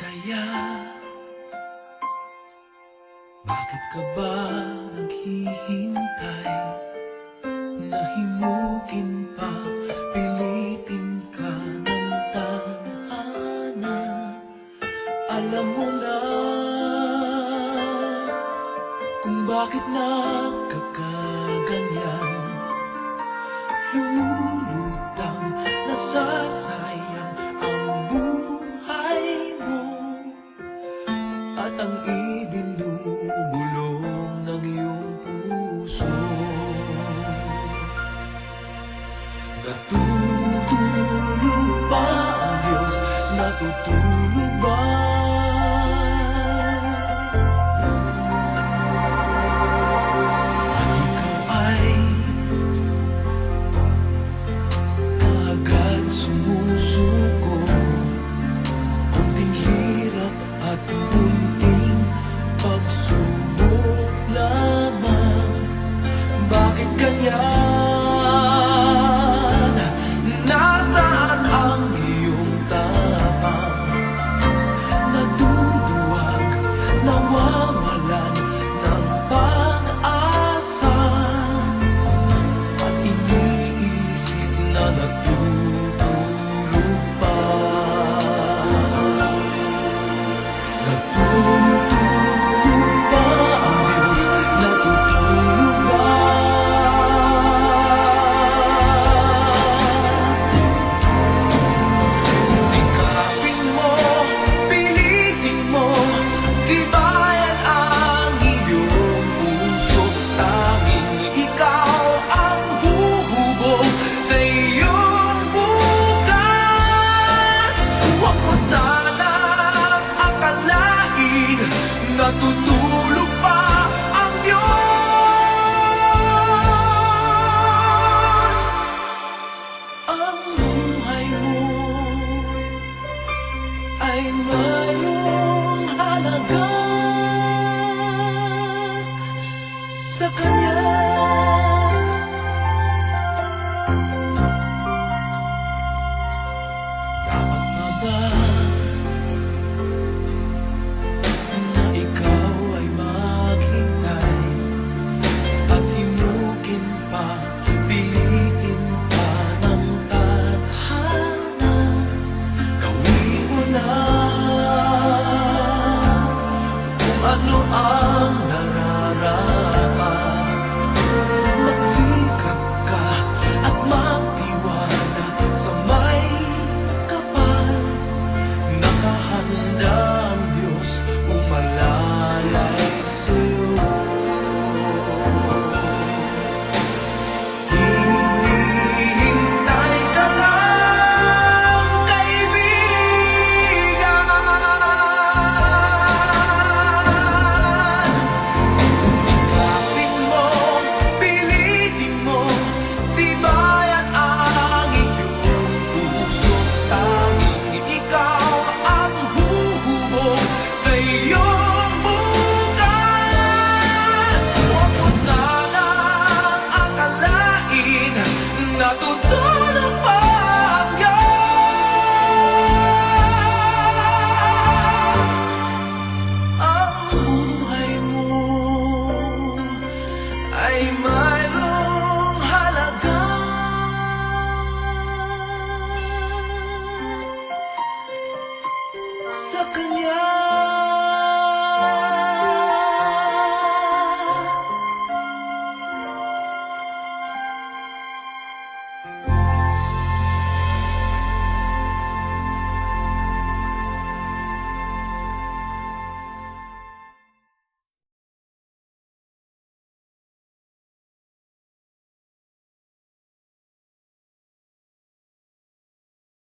Kaya Bakit ka ba naghihintay? Na himukin pa Pilitin ka ng tanhana Alam mo na Kung bakit nakakaganyan. Lumulutang nasasayang So ay mayroong halaga sa Kanya.